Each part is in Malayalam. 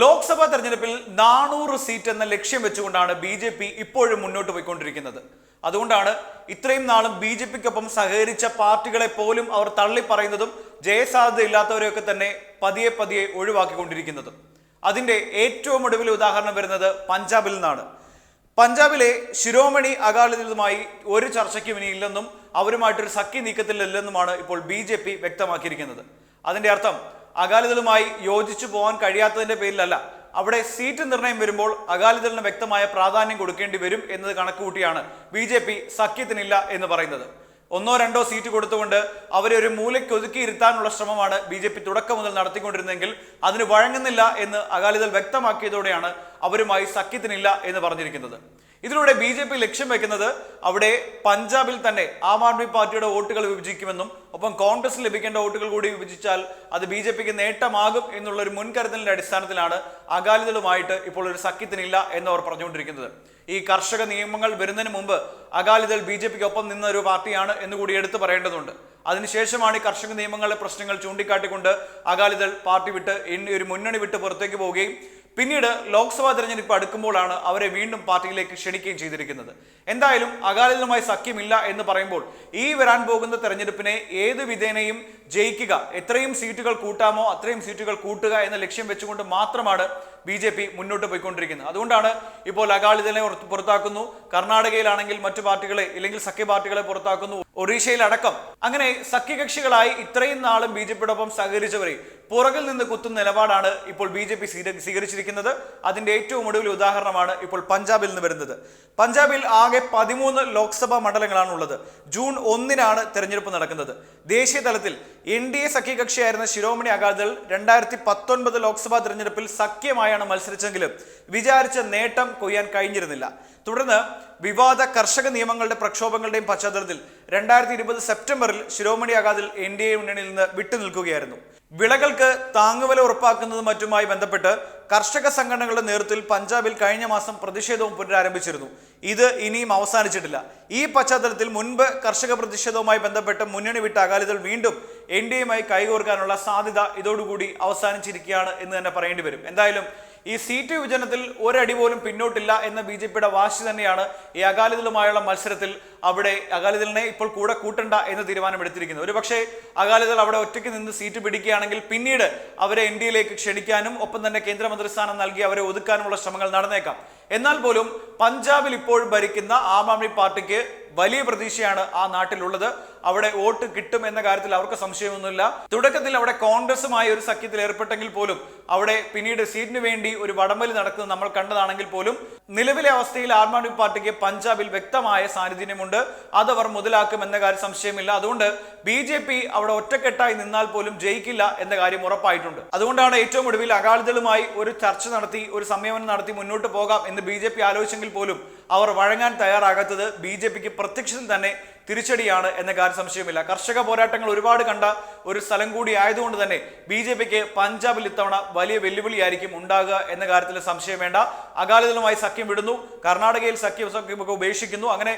ലോക്സഭാ തെരഞ്ഞെടുപ്പിൽ നാനൂറ് സീറ്റ് എന്ന ലക്ഷ്യം വെച്ചുകൊണ്ടാണ് ബി ജെ പി ഇപ്പോഴും മുന്നോട്ട് പോയിക്കൊണ്ടിരിക്കുന്നത്. അതുകൊണ്ടാണ് ഇത്രയും നാളും ബി ജെ പിക്കൊപ്പം സഹകരിച്ച പാർട്ടികളെ പോലും അവർ തള്ളി പറയുന്നതും ജയസാധ്യത ഇല്ലാത്തവരെയൊക്കെ തന്നെ പതിയെ പതിയെ ഒഴിവാക്കിക്കൊണ്ടിരിക്കുന്നതും. അതിന്റെ ഏറ്റവും ഒടുവിൽ ഉദാഹരണം വരുന്നത് പഞ്ചാബിൽ നിന്നാണ്. പഞ്ചാബിലെ ശിരോമണി അകാലിദളുമായി ഒരു ചർച്ചയ്ക്കും ഇനി ഇല്ലെന്നും അവരുമായിട്ടൊരു സഖ്യ നീക്കത്തിലില്ലെന്നുമാണ് ഇപ്പോൾ ബി വ്യക്തമാക്കിയിരിക്കുന്നത്. അതിന്റെ അർത്ഥം അകാലിദളുമായി യോജിച്ചു പോകാൻ കഴിയാത്തതിന്റെ പേരിലല്ല. അവിടെ സീറ്റ് നിർണയം വരുമ്പോൾ അകാലിദളിന് വ്യക്തമായ പ്രാധാന്യം കൊടുക്കേണ്ടി വരും എന്നത് കണക്കുകൂട്ടിയാണ് ബി ജെ പി സഖ്യത്തിനില്ല എന്ന് പറയുന്നത്. ഒന്നോ രണ്ടോ സീറ്റ് കൊടുത്തുകൊണ്ട് അവരെ ഒരു മൂലയ്ക്ക് ഒതുക്കിയിരുത്താനുള്ള ശ്രമമാണ് ബി ജെ പി തുടക്കം മുതൽ നടത്തിക്കൊണ്ടിരുന്നെങ്കിൽ അതിന് വഴങ്ങുന്നില്ല എന്ന് അകാലിദൾ വ്യക്തമാക്കിയതോടെയാണ് അവരുമായി സഖ്യത്തിനില്ല എന്ന് പറഞ്ഞിരിക്കുന്നത്. ഇതിലൂടെ ബി ജെ പി ലക്ഷ്യം വെക്കുന്നത് അവിടെ പഞ്ചാബിൽ തന്നെ ആം ആദ്മി പാർട്ടിയുടെ വോട്ടുകൾ വിഭജിക്കുമെന്നും ഒപ്പം കോൺഗ്രസ് ലഭിക്കേണ്ട വോട്ടുകൾ കൂടി വിഭജിച്ചാൽ അത് ബി ജെ പിക്ക് നേട്ടമാകും എന്നുള്ള ഒരു മുൻകരുതലിന്റെ അടിസ്ഥാനത്തിലാണ് അകാലിദളുമായിട്ട് ഇപ്പോൾ ഒരു സഖ്യത്തിനില്ല എന്ന് അവർ പറഞ്ഞുകൊണ്ടിരിക്കുന്നത്. ഈ കർഷക നിയമങ്ങൾ വരുന്നതിന് മുമ്പ് അകാലിദൾ ബി ജെ പിക്ക് ഒപ്പം നിന്ന ഒരു പാർട്ടിയാണ് എന്ന് കൂടി എടുത്തു പറയേണ്ടതുണ്ട്. അതിനുശേഷമാണ് ഈ കർഷക നിയമങ്ങളിലെ പ്രശ്നങ്ങൾ ചൂണ്ടിക്കാട്ടിക്കൊണ്ട് അകാലിദൾ പാർട്ടി വിട്ട് ഒരു മുന്നണി വിട്ട് പുറത്തേക്ക് പോവുകയും പിന്നീട് ലോക്സഭാ തെരഞ്ഞെടുപ്പ് അടുക്കുമ്പോഴാണ് അവരെ വീണ്ടും പാർട്ടിയിലേക്ക് ക്ഷണിക്കുകയും ചെയ്തിരിക്കുന്നത്. എന്തായാലും അകാലിദളുമായി സഖ്യമില്ല എന്ന് പറയുമ്പോൾ ഈ വരാൻ പോകുന്ന തെരഞ്ഞെടുപ്പിനെ ഏത് വിധേനയും ജയിക്കുക എത്രയും സീറ്റുകൾ കൂട്ടാമോ അത്രയും സീറ്റുകൾ കൂട്ടുക എന്ന ലക്ഷ്യം വെച്ചുകൊണ്ട് മാത്രമാണ് ബി ജെ പി മുന്നോട്ട് പോയിക്കൊണ്ടിരിക്കുന്നത്. അതുകൊണ്ടാണ് ഇപ്പോൾ അകാലിദളെ പുറത്ത് പുറത്താക്കുന്നു. കർണാടകയിലാണെങ്കിൽ മറ്റു പാർട്ടികളെ ഇല്ലെങ്കിൽ സഖ്യ പാർട്ടികളെ പുറത്താക്കുന്നു. ഒറീഷയിലടക്കം. അങ്ങനെ സഖ്യകക്ഷികളായി ഇത്രയും നാളും ബി ജെ പിയോടൊപ്പം സഹകരിച്ചവരെ പുറകിൽ നിന്ന് കുത്തുന്ന നിലപാടാണ് ഇപ്പോൾ ബി ജെ പി സ്വീകരിച്ചിരിക്കുന്നത്. അതിന്റെ ഏറ്റവും ഒടുവിൽ ഉദാഹരണമാണ് ഇപ്പോൾ പഞ്ചാബിൽ നിന്ന് വരുന്നത്. പഞ്ചാബിൽ ആകെ പതിമൂന്ന് ലോക്സഭാ മണ്ഡലങ്ങളാണ് ഉള്ളത് ജൂൺ ഒന്നിനാണ് തെരഞ്ഞെടുപ്പ് നടക്കുന്നത്. ദേശീയ തലത്തിൽ എൻ ഡി എ സഖ്യകക്ഷിയായിരുന്ന ശിരോമണി അകാലിദൾ രണ്ടായിരത്തി പത്തൊൻപത് ലോക്സഭാ തെരഞ്ഞെടുപ്പിൽ സഖ്യമായാണ് മത്സരിച്ചെങ്കിലും വിചാരിച്ച നേട്ടം കൊയ്യാൻ കഴിഞ്ഞിരുന്നില്ല. തുടർന്ന് വിവാദ കർഷക നിയമങ്ങളുടെ പ്രക്ഷോഭങ്ങളുടെയും പശ്ചാത്തലത്തിൽ രണ്ടായിരത്തി ഇരുപത് സെപ്റ്റംബറിൽ ശിരോമണി അകാദിൽ എൻ ഡി എ മുന്നണിയിൽ നിന്ന് വിട്ടുനിൽക്കുകയായിരുന്നു. വിളകൾക്ക് താങ്ങുവില ഉറപ്പാക്കുന്നതും മറ്റുമായി ബന്ധപ്പെട്ട് കർഷക സംഘടനകളുടെ നേതൃത്വത്തിൽ പഞ്ചാബിൽ കഴിഞ്ഞ മാസം പ്രതിഷേധവും പുനരാരംഭിച്ചിരുന്നു. ഇത് ഇനിയും അവസാനിച്ചിട്ടില്ല. ഈ പശ്ചാത്തലത്തിൽ മുൻപ് കർഷക പ്രതിഷേധവുമായി ബന്ധപ്പെട്ട് മുന്നണി വിട്ട അകാലിദൾ വീണ്ടും എൻ ഡി എയുമായി കൈകോർക്കാനുള്ള സാധ്യത ഇതോടുകൂടി അവസാനിച്ചിരിക്കുകയാണ് എന്ന് തന്നെ പറയേണ്ടി വരും. എന്തായാലും ഈ സീറ്റ് വിഭജനത്തിൽ ഒരടി പോലും പിന്നോട്ടില്ല എന്ന ബി ജെ പിയുടെ വാശി തന്നെയാണ് ഈ അകാലിദളുമായുള്ള മത്സരത്തിൽ അവിടെ അകാലിദളിനെ ഇപ്പോൾ കൂടെ കൂട്ടണ്ട എന്ന് തീരുമാനമെടുത്തിരിക്കുന്നത് ഒരു പക്ഷേ അകാലിദൾ അവിടെ ഒറ്റയ്ക്ക് നിന്ന് സീറ്റ് പിടിക്കുകയാണെങ്കിൽ പിന്നീട് അവരെ എൻ ക്ഷണിക്കാനും ഒപ്പം തന്നെ കേന്ദ്രമന്ത്രിസ്ഥാനം നൽകി അവരെ ഒതുക്കാനുമുള്ള ശ്രമങ്ങൾ നടന്നേക്കാം. എന്നാൽ പോലും പഞ്ചാബിൽ ഇപ്പോൾ ഭരിക്കുന്ന ആം ആദ്മി പാർട്ടിക്ക് വലിയ പ്രതീക്ഷയാണ് ആ നാട്ടിലുള്ളത്. അവിടെ വോട്ട് കിട്ടും എന്ന കാര്യത്തിൽ അവർക്ക് സംശയമൊന്നുമില്ല. തുടക്കത്തിൽ അവിടെ കോൺഗ്രസുമായി ഒരു സഖ്യത്തിൽ ഏർപ്പെട്ടെങ്കിൽ പോലും അവിടെ പിന്നീട് സീറ്റിന് വേണ്ടി ഒരു വടംവലി നടക്കുന്നത് നമ്മൾ കണ്ടതാണെങ്കിൽ പോലും നിലവിലെ അവസ്ഥയിൽ ആം ആദ്മി പാർട്ടിക്ക് പഞ്ചാബിൽ വ്യക്തമായ സാന്നിധ്യമുണ്ട്. അതവർ മുതലാക്കും എന്ന കാര്യം സംശയമില്ല. അതുകൊണ്ട് ബി ജെ പി അവിടെ ഒറ്റക്കെട്ടായി നിന്നാൽ പോലും ജയിക്കില്ല എന്ന കാര്യം ഉറപ്പായിട്ടുണ്ട്. അതുകൊണ്ടാണ് ഏറ്റവും ഒടുവിൽ അകാലിദളുമായി ഒരു ചർച്ച നടത്തി ഒരു സംയമനം നടത്തി മുന്നോട്ട് പോകാം എന്ന് ബി ആലോചിച്ചെങ്കിൽ പോലും അവർ വഴങ്ങാൻ തയ്യാറാകാത്തത് ബി പ്രത്യക്ഷത്തിൽ തന്നെ തിരിച്ചടിയാണ് എന്ന കാര്യം സംശയമില്ല കർഷക പോരാട്ടങ്ങൾ ഒരുപാട് കണ്ട ഒരു സ്ഥലം കൂടി ആയതുകൊണ്ട് തന്നെ ബി ജെ പിക്ക് പഞ്ചാബിൽ ഇത്തവണ വലിയ വെല്ലുവിളിയായിരിക്കും ഉണ്ടാകുക എന്ന കാര്യത്തിൽ സംശയം വേണ്ട. അകാലിദളുമായി സഖ്യം വിടുന്നു. കർണാടകയിൽ സഖ്യം സഖ്യമൊക്കെ ഉപേക്ഷിക്കുന്നു. അങ്ങനെ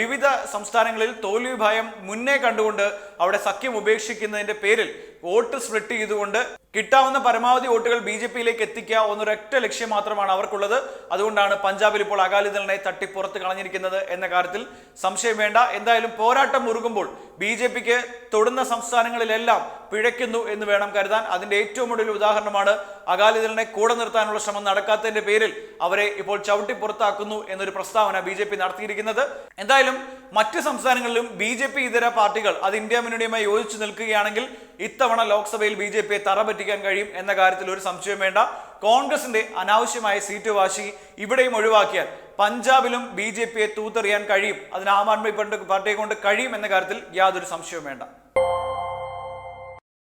വിവിധ സംസ്ഥാനങ്ങളിൽ തോൽവി ഭയം മുന്നേ കണ്ടുകൊണ്ട് അവിടെ സഖ്യം ഉപേക്ഷിക്കുന്നതിന്റെ പേരിൽ വോട്ട് സ്പ്ലിറ്റ് ചെയ്തുകൊണ്ട് കിട്ടാവുന്ന പരമാവധി വോട്ടുകൾ ബി ജെ പിയിലേക്ക് എത്തിക്കുക എന്നൊരൊറ്റ ലക്ഷ്യം മാത്രമാണ് അവർക്കുള്ളത്. അതുകൊണ്ടാണ് പഞ്ചാബിൽ ഇപ്പോൾ അകാലിദളിനെ തട്ടിപ്പുറത്ത് കളഞ്ഞിരിക്കുന്നത് എന്ന കാര്യത്തിൽ സംശയം വേണ്ട. എന്തായാലും പോരാട്ടം മുറുകുമ്പോൾ ബി ജെ പിക്ക് തൊടുന്ന സംസ്ഥാനങ്ങളിലെല്ലാം പിഴയ്ക്കുന്നു എന്ന് വേണം കരുതാൻ. അതിന്റെ ഏറ്റവും ഒടുവിൽ ഉദാഹരണമാണ് അകാലിദളിനെ കൂടെ നിർത്താനുള്ള ശ്രമം നടക്കാത്തതിന്റെ പേരിൽ അവരെ ഇപ്പോൾ ചവിട്ടി പുറത്താക്കുന്നു എന്നൊരു പ്രസ്താവന ബി നടത്തിയിരിക്കുന്നത്. എന്തായാലും മറ്റ് സംസ്ഥാനങ്ങളിലും ബി ജെ പി ഇതര പാർട്ടികൾ അത് ഇന്ത്യ മുന്നണിയുമായി യോജിച്ചു നിൽക്കുകയാണെങ്കിൽ ഇത്തവണ ലോക്സഭയിൽ ബി ജെ പിയെ തറ പറ്റിക്കാൻ കഴിയും എന്ന കാര്യത്തിൽ ഒരു സംശയം വേണ്ട. കോൺഗ്രസിന്റെ അനാവശ്യമായ സീറ്റ് വാശി ഇവിടെയും ഒഴിവാക്കിയാൽ പഞ്ചാബിലും ബി ജെ പിയെ തൂത്തെറിയാൻ കഴിയും. അതിന് ആം ആദ്മി പാർട്ടിയെ കൊണ്ട് കഴിയും എന്ന കാര്യത്തിൽ യാതൊരു സംശയവും വേണ്ട.